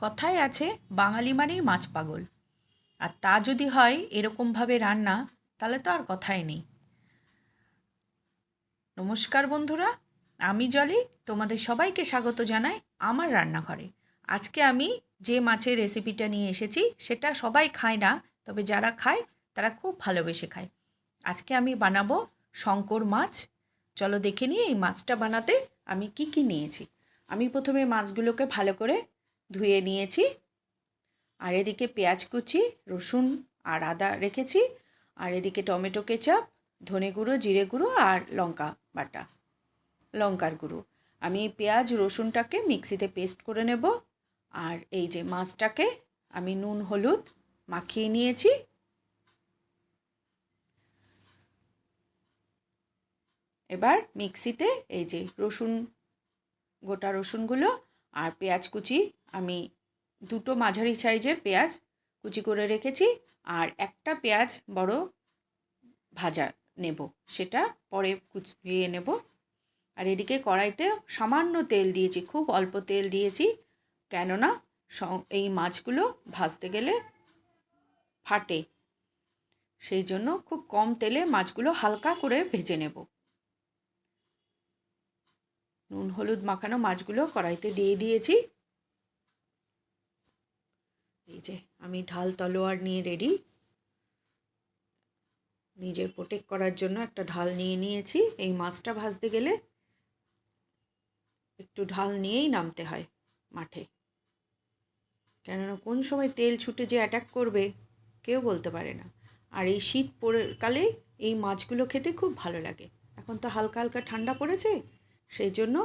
কথায় আছে, বাঙালি মানেই মাছ পাগল। আর তা যদি হয়, এরকমভাবে রান্না, তাহলে তো আর কথাই নেই। নমস্কার বন্ধুরা, আমি জলি, তোমাদের সবাইকে স্বাগত জানাই আমার রান্নাঘরে। আজকে আমি যে মাছের রেসিপিটা নিয়ে এসেছি, সেটা সবাই খায় না, তবে যারা খায়, তারা খুব ভালোবেসে খায়। আজকে আমি বানাবো শঙ্কর মাছ। চলো দেখে নিই এই মাছটা বানাতে আমি কি কি নিয়েছি। আমি প্রথমে মাছগুলোকে ভালো করে ধুয়ে নিয়েছি। আর এদিকে পেঁয়াজ কুচি, রসুন আর আদা রেখেছি। আর এদিকে টমেটো কেচাপ, ধনে গুঁড়ো, জিরে গুঁড়ো আর লঙ্কা বাটা, লঙ্কার গুঁড়ো। আমি পেঁয়াজ, রসুনটাকে মিক্সিতে পেস্ট করে নেব। আর এই যে মাছটাকে আমি নুন, হলুদ মাখিয়ে নিয়েছি। এবার মিক্সিতে এই যে রসুন, গোটা রসুনগুলো আর পেঁয়াজ কুচি আমি দুটো মাঝারি সাইজের পেঁয়াজ কুচি করে রেখেছি আর একটা পেঁয়াজ বড় ভাজা নেব, সেটা পরে কুচিয়ে নেব। আর এদিকে কড়াইতে সামান্য তেল দিয়েছি, খুব অল্প তেল দিয়েছি, কেননা এই মাছগুলো ভাজতে গেলে ফাটে। সেই জন্য খুব কম তেলে মাছগুলো হালকা করে ভেজে নেব। নুন, হলুদ মাখানো মাছগুলো কড়াইতে দিয়ে দিয়েছি। এই যে, আমি ঢাল তলোয়ার নিয়ে রেডি নিজের প্রোটেক্ট করার জন্য একটা ঢাল নিয়ে নিয়েছি। এই মাছটা ভাজতে গেলে একটু ঢাল নিয়েই নামতে হয় মাঠে। কেননা কোন সময় তেল ছুটে যে অ্যাটাক করবে, কেউ বলতে পারে না। আর এই শীত পড়ে, কালে এই মাছগুলো খেতে খুব ভালো লাগে। এখন তো হালকা হালকা ঠান্ডা পড়েছে, সেই জন্য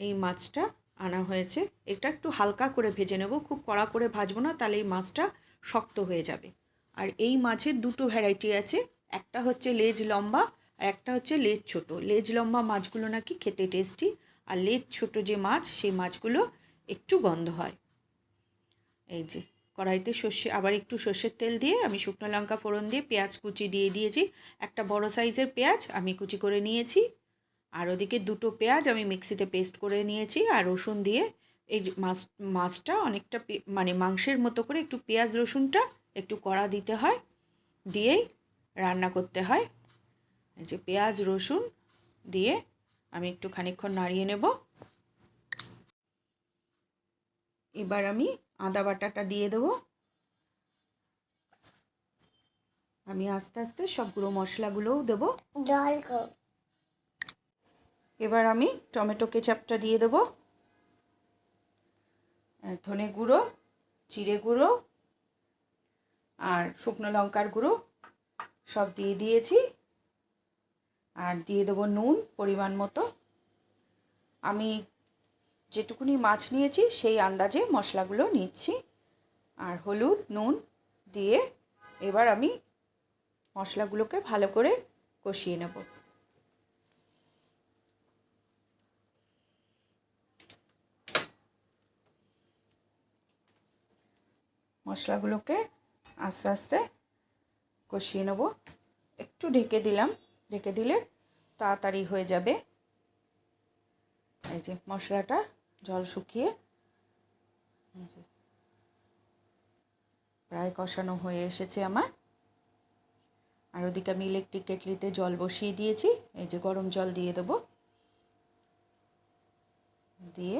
এই মাছটা আনা হয়েছে। এটা একটু হালকা করে ভেজে নেব, খুব কড়া করে ভাজবো না, তাহলে এই মাছটা শক্ত হয়ে যাবে। আর এই মাছের দুটো ভ্যারাইটি আছে, একটা হচ্ছে লেজ লম্বা আর একটা হচ্ছে লেজ ছোট। লেজ লম্বা মাছগুলো নাকি খেতে টেস্টি আর লেজ ছোট যে মাছ, সেই মাছগুলো একটু গন্ধ হয়। এই যে, কড়াইতে সর্ষে, আবার একটু সর্ষের তেল দিয়ে আমি শুকনো লঙ্কা ফোড়ন দিয়ে পেঁয়াজ কুচি দিয়ে দিয়েছি। একটা বড় সাইজের পেঁয়াজ আমি কুচি করে নিয়েছি। আর ওদিকে দুটো পেঁয়াজ আমি মিক্সিতে পেস্ট করে নিয়েছি আর রসুন দিয়ে এই মাছ, মাছটা অনেকটা মানে মাংসের মতো করে একটু পেঁয়াজ, রসুনটা একটু কড়া দিতে হয়, দিয়েই রান্না করতে হয়। যে পেঁয়াজ, রসুন দিয়ে আমি একটু খানিক্ষণ নাড়িয়ে নেব। এবার আমি আদা বাটাটা দিয়ে দেবো। আমি আস্তে আস্তে সব গুঁড়ো মশলাগুলোও দেবো। এবার আমি টমেটো কেচাপটা দিয়ে দেবো। ধনে গুঁড়ো, জিরে গুঁড়ো আর শুকনো লঙ্কার গুঁড়ো সব দিয়ে দিয়েছি। আর দিয়ে দেবো নুন পরিমাণ মতো। আমি যেটুকুনি মাছ নিয়েছি সেই আন্দাজে মশলাগুলো নিচ্ছি। আর হলুদ, নুন দিয়ে এবার আমি মশলাগুলোকে ভালো করে কষিয়ে নেব। মশলাগুলোকে আস্তে আস্তে কষিয়ে নেব। একটু ঢেকে দিলাম। ঢেকে দিলে তাড়াতাড়ি হয়ে যাবে। এই যে মশলাটা জল শুকিয়ে প্রায় কষানো হয়ে এসেছে আমার। আর ওদিকে আমি ইলেকট্রিক কেটলিতে জল বসিয়ে দিয়েছি। এই যে গরম জল দিয়ে দেবো। দিয়ে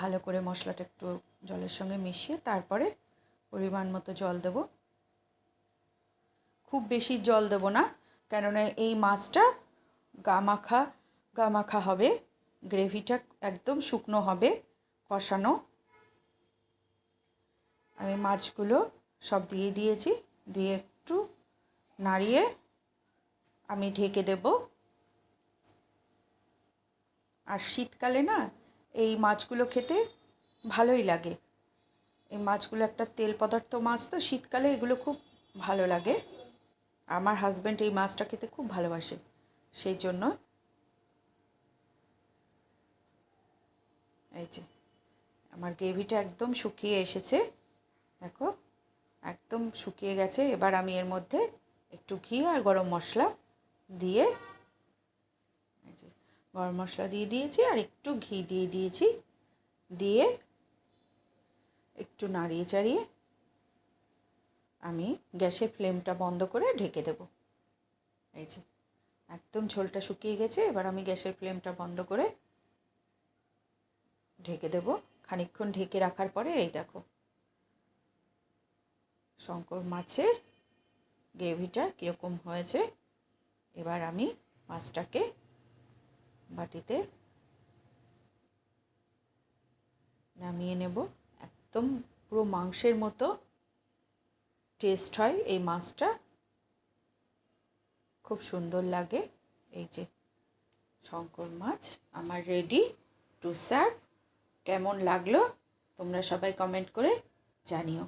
ভালো করে মশলাটা একটু জলের সঙ্গে মিশিয়ে তারপরে পরিমাণ মতো জল দেব। খুব বেশি জল দেব না, কেননা এই মাছটা গামাখা গামাখা হবে, গ্রেভিটা একদম শুকনো হবে, কষানো। আমি মাছগুলো সব দিয়ে দিয়েছি, দিয়ে একটু নাড়িয়ে আমি ঢেকে দেব। আর শীতকালে না এই মাছগুলো খেতে ভালোই লাগে। এই মাছগুলো একটা তেল পদার্থ মাছ তো, শীতকালে এগুলো খুব ভালো লাগে। আমার হাজব্যান্ড এই মাছটা খেতে খুব ভালোবাসে, সেই জন্য। এই যে, আমার গ্রেভিটা একদম শুকিয়ে এসেছে। দেখো, একদম শুকিয়ে গেছে। এবার আমি এর মধ্যে একটু ঘি আর গরম মশলা দিয়ে, এই যে গরম মশলা দিয়ে দিয়েছি আর একটু ঘি দিয়ে দিয়েছি। দিয়ে একটু নাড়িয়ে চাড়িয়ে আমি গ্যাসের ফ্লেমটা বন্ধ করে ঢেকে দেবো। এই যে, একদম ঝোলটা শুকিয়ে গেছে, এবার আমি গ্যাসের ফ্লেমটা বন্ধ করে ঢেকে দেবো। খানিকক্ষণ ঢেকে রাখার পরে এই দেখো, শঙ্কর মাছের গ্রেভিটা কীরকম হয়েছে, এবার আমি মাছটাকে বাটিতে নামিয়ে নেব। একদম পুরো মাংসের মতো টেস্ট হয় এই মাছটা। খুব সুন্দর লাগে। এই যে শঙ্কর মাছ আমার রেডি টু সার্ভ কেমন লাগল তোমরা সবাই কমেন্ট করে জানিও।